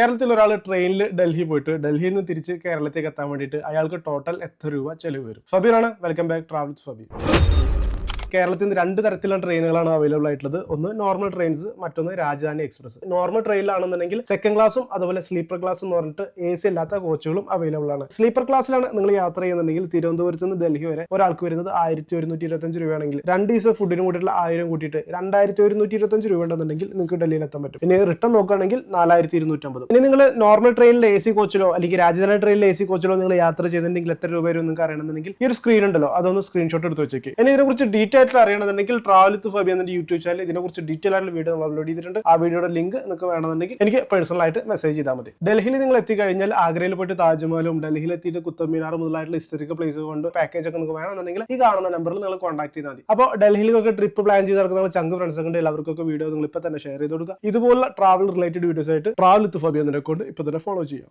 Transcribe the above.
കേരളത്തിൽ ഒരാൾ ട്രെയിനിൽ ഡൽഹി പോയിട്ട് ഡൽഹിയിൽ നിന്ന് തിരിച്ച് കേരളത്തിലേക്ക് എത്താൻ വേണ്ടിയിട്ട് അയാൾക്ക് ടോട്ടൽ എത്ര രൂപ ചെലവ് വരും? ഫബീറാണ് വെൽക്കം ബാക്ക് ട്രാവൽസ് ഫബീർ കേരളത്തിൽ നിന്ന് രണ്ട് തരത്തിലുള്ള ട്രെയിനുകളാണ് അവൈലബിൾ ആയിട്ടുള്ളത്. ഒന്ന് നോർമൽ ട്രെയിൻസ് മറ്റൊന്ന് രാജധാനി എക്സ്പ്രസ് നോർമൽ ട്രെയിനിലാണെന്നുണ്ടെങ്കിൽ സെക്കൻഡ് ക്ലാസ്സും അതുപോലെ സ്ലീപ്പർ ക്ലാസ് എന്ന് പറഞ്ഞിട്ട് എ സി അല്ലാത്ത കോച്ചുകളും അവൈലബിൾ ആണ്. സ്ലീപ്പർ ക്ലാസ്സിലാണ് നിങ്ങൾ യാത്ര ചെയ്യുന്നുണ്ടെങ്കിൽ തിരുവനന്തപുരത്ത് നിന്ന് ഡൽഹി വരെ ഒരാൾക്ക് വരുന്നത് ആയിരത്തി ഒരുന്നൂറ്റി ഇരുപത്തഞ്ച് രൂപയാണെങ്കിൽ രണ്ട് ദിവസം ഫുഡിന് കൂടിയിട്ടുള്ള ആയിരം കൂട്ടിയിട്ട് രണ്ടായിരത്തി ഒരുന്നൂറ്റി ഇരുപത്തഞ്ച് രൂപ ഉണ്ടെന്നുണ്ടെങ്കിൽ നിങ്ങൾക്ക് ഡൽഹിയിൽ എത്താൻ പറ്റും. പിന്നെ റിട്ടേൺ നോക്കുകയാണെങ്കിൽ നാലായിരത്തി ഇരുന്നൂറ്റമ്പത് ഇനി നിങ്ങൾ നോർമൽ ട്രെയിനിൽ എ സി കോച്ചിലോ അല്ലെങ്കിൽ രാജധാനി ട്രെയിനിൽ എ സി കോച്ചിലോ നിങ്ങൾ യാത്ര ചെയ്തിട്ടുണ്ടെങ്കിൽ എത്ര രൂപ വരും നിങ്ങൾക്ക് അറിയണമെന്നുണ്ടെങ്കിൽ ഈ ഒരു സ്ക്രീൻ ഉണ്ടല്ലോ അതൊന്ന് സ്ക്രീൻഷോട്ട് എടുത്ത് വെച്ചേക്ക്. ഇനി ഇതിനെക്കുറിച്ച് ഡീറ്റെയിൽ ആയിട്ട് അറിയണമെന്നുണ്ടെങ്കിൽ ട്രാവൽ വിത്ത് ഫബി എന്ന യൂട്യൂബ് ചാനൽ ഇതിനെക്കുറിച്ച് ഡീറ്റെയിൽ ആയിട്ടുള്ള വീഡിയോ നമ്മൾ അപ്ലോഡ് ചെയ്തിട്ടുണ്ട്. ആ വീഡിയോയുടെ ലിങ്ക് നിങ്ങൾക്ക് വേണമെന്നുണ്ടെങ്കിൽ എനിക്ക് പേഴ്സണൽ ആയിട്ട് മെസ്സേജ് ചെയ്താൽ മതി. ഡൽഹിയിൽ നിങ്ങൾ എത്തിക്കഴിഞ്ഞാൽ ആഗ്രയിൽ പോയിട്ട് താജ്മഹലും ഡൽഹിയിൽ എത്തിയിട്ട് കുത്തബ് മിനാർ മുതലായിട്ടുള്ള ഹിസ്റ്ററിക്കൽ പ്ലേസ് കൊണ്ട് പാക്കേജ് ഒക്കെ നിങ്ങൾക്ക് വേണമെന്നുണ്ടെങ്കിൽ ഈ കാണുന്ന നമ്പറിൽ നിങ്ങൾ കോൺടാക്ട് ചെയ്താൽ മതി. അപ്പോൾ ഡൽഹിയിലൊക്കെ ട്രിപ്പ് പ്ലാൻ ചെയ്ത് നടക്കുന്ന ചങ്ക് ഫ്രണ്ട്സ് ഉണ്ട്. എല്ലാവർക്കൊക്കെ വീഡിയോ നിങ്ങൾ ഇപ്പോൾ തന്നെ ഷെയർ ചെയ്ത് കൊടുക്കുക. ഇതുപോലുള്ള ട്രാവൽ റിലേറ്റഡ് വീഡിയോസ് ആയിട്ട് ട്രാവൽ വിത്ത് ഫബി എന്നൊക്കെ കൊണ്ട് ഇപ്പോൾ തന്നെ ഫോളോ ചെയ്യാം